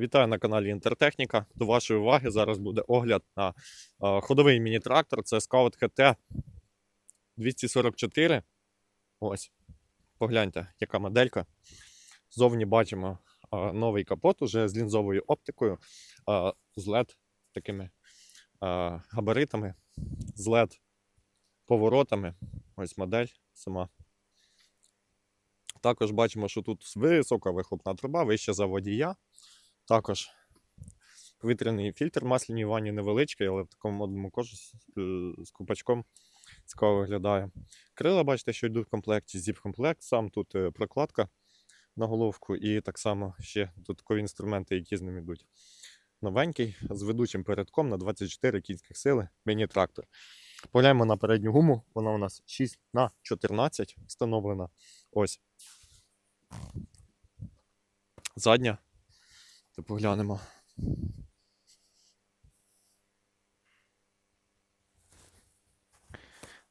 Вітаю на каналі Інтертехніка. До вашої уваги зараз буде огляд на ходовий міні-трактор. Це Scout HT 244. Ось. Погляньте, яка моделька. Зовні бачимо новий капот уже з лінзовою оптикою, з LED такими габаритами, з LED поворотами. Ось модель сама. Також бачимо, що тут висока вихлопна труба, вище за водія. Також повітряний фільтр масляні ванні невеличкий, але в такому модному кожу з, е, купачком цікаво виглядає. Крила, бачите, що йдуть в комплекті, зіп-комплект, сам тут е, прокладка на головку, і так само ще додаткові інструменти, які з ним йдуть. Новенький, з ведучим передком на 24 кінських сили, міні-трактор. Погляньмо на передню гуму, вона у нас 6 на 14 встановлена. Ось. Задня. То поглянемо.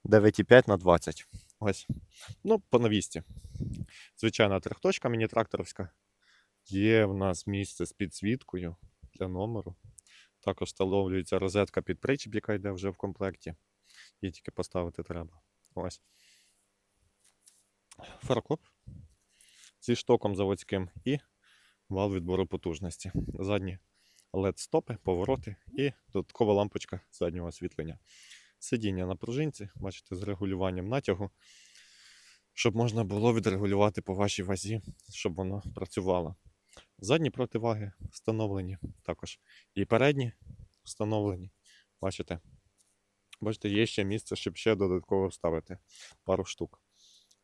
Дев'ять на 20. Ось. Ну, по навісті. Звичайна трьохточка міні-тракторовська. Є в нас місце з підсвіткою для номеру. Також встановлюється розетка під причіп, яка йде вже в комплекті. Її тільки поставити треба. Ось. Фаркоп зі штоком заводським і вал відбору потужності. Задні LED-стопи, повороти і додаткова лампочка заднього освітлення. Сидіння на пружинці, бачите, з регулюванням натягу, щоб можна було відрегулювати по вашій вазі, щоб воно працювало. Задні противаги встановлені також. І передні встановлені. Бачите? Бачите, є ще місце, щоб ще додатково вставити пару штук.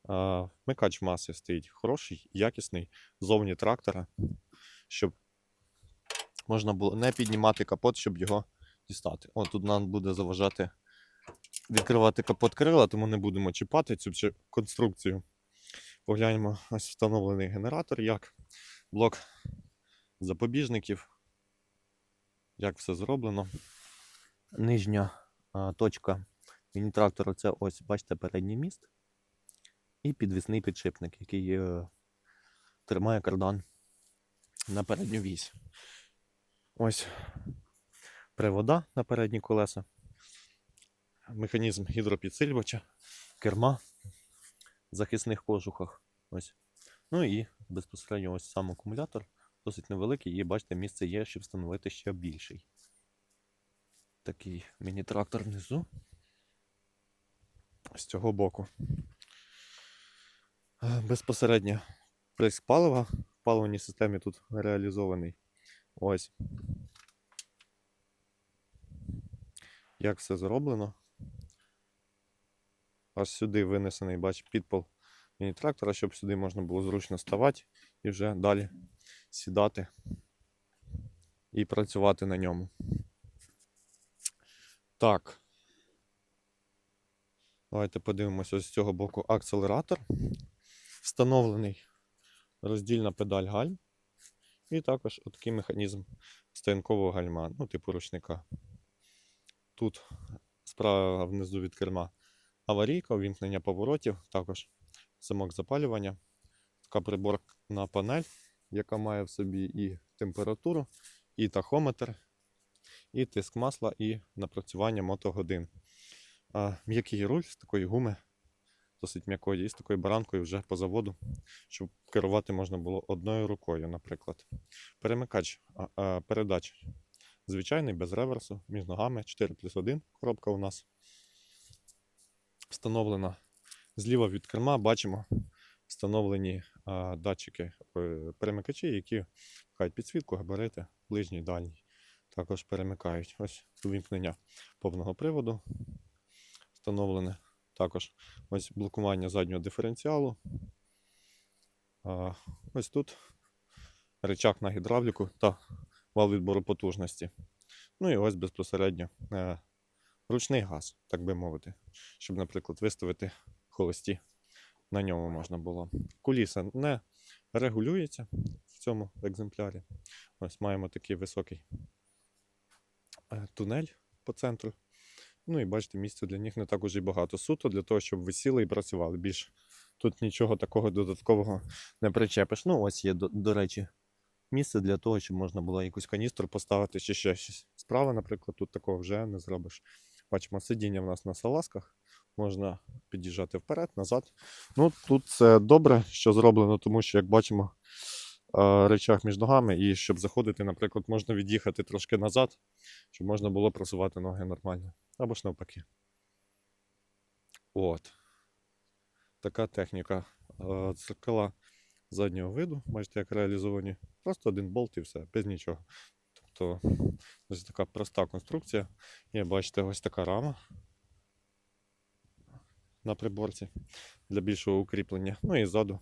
Вмикач маси стоїть хороший, якісний, зовні трактора, щоб можна було не піднімати капот, щоб його дістати. О, тут нам буде заважати відкривати капот крила, тому не будемо чіпати цю конструкцію. Погляньмо, ось встановлений генератор, як блок запобіжників, як все зроблено. Нижня а, точка міні-трактора це ось, бачите, передній міст і підвісний підшипник, який е, тримає кардан на передню вісь. Ось привода на передні колеса, механізм гідропідсилювача, керма в захисних кожухах. Ось. Ну і безпосередньо ось сам акумулятор досить невеликий, і бачите, місце є, щоб встановити ще більший. Такий міні-трактор внизу. З цього боку. Безпосередньо прес палива в паливній системі тут реалізований. Ось. Як все зроблено. Аж сюди винесений, бач, підпал міні-трактора, щоб сюди можна було зручно ставати і вже далі сідати і працювати на ньому. Так. Давайте подивимося з цього боку акселератор. Встановлений роздільна педаль гальм. І також такий механізм стоянкового гальма, ну, типу ручника. Тут справа внизу від керма аварійка, увімкнення поворотів, також замок запалювання, така приборна панель, яка має в собі і температуру, і тахометр, і тиск масла, і напрацювання мотогодин. М'який руль з такої гуми, досить м'якої, і з такою баранкою вже по заводу, щоб керувати можна було одною рукою, наприклад. Перемикач передач звичайний, без реверсу, між ногами 4 плюс 1 коробка у нас встановлена. Зліва від керма бачимо встановлені датчики е, перемикачі, які вмикають підсвітку, габарити, ближній, дальній. Також перемикають. Ось увімкнення повного приводу встановлене. Також ось блокування заднього диференціалу. А, ось тут рычаг на гідравліку та вал відбору потужності. Ну і ось безпосередньо е, ручний газ, так би мовити, щоб, наприклад, виставити холості на ньому можна було. Куліса не регулюється в цьому екземплярі. Ось маємо такий високий е, тунель по центру. Ну і бачите, місця для них не так уже й багато. Суто для того, щоб висіли і працювали. Більш тут нічого такого додаткового не причепиш. Ну, ось є, до, до речі, місце для того, щоб можна було якусь каністру поставити чи ще щось. Справа, наприклад, тут такого вже не зробиш. Бачимо, сидіння в нас на салазках, можна під'їжджати вперед, назад. Ну, тут це добре, що зроблено, тому що, як бачимо, речах між ногами, і щоб заходити, наприклад, можна від'їхати трошки назад, щоб можна було просувати ноги нормально. Або ж навпаки. От. Така техніка. Е, Дзеркала заднього виду, бачите, як реалізовані. Просто один болт і все, без нічого. Тобто, ось така проста конструкція. І бачите, ось така рама на приборці для більшого укріплення. Ну і ззаду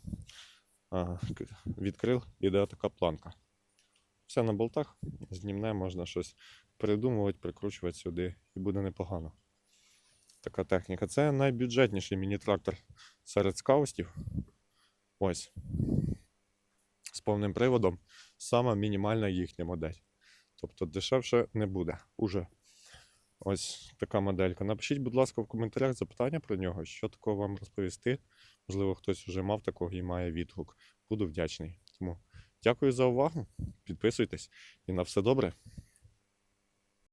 а, к- від крил іде така планка. Все на болтах, знімне, можна щось придумувати, прикручувати сюди, і буде непогано. Така техніка. Це найбюджетніший міні-трактор серед скаустів. Ось. З повним приводом. Сама мінімальна їхня модель. Тобто дешевше не буде уже. Ось така моделька. Напишіть, будь ласка, в коментарях запитання про нього, що такого вам розповісти. Можливо, хтось вже мав такого і має відгук. Буду вдячний. Тому дякую за увагу. Підписуйтесь і на все добре.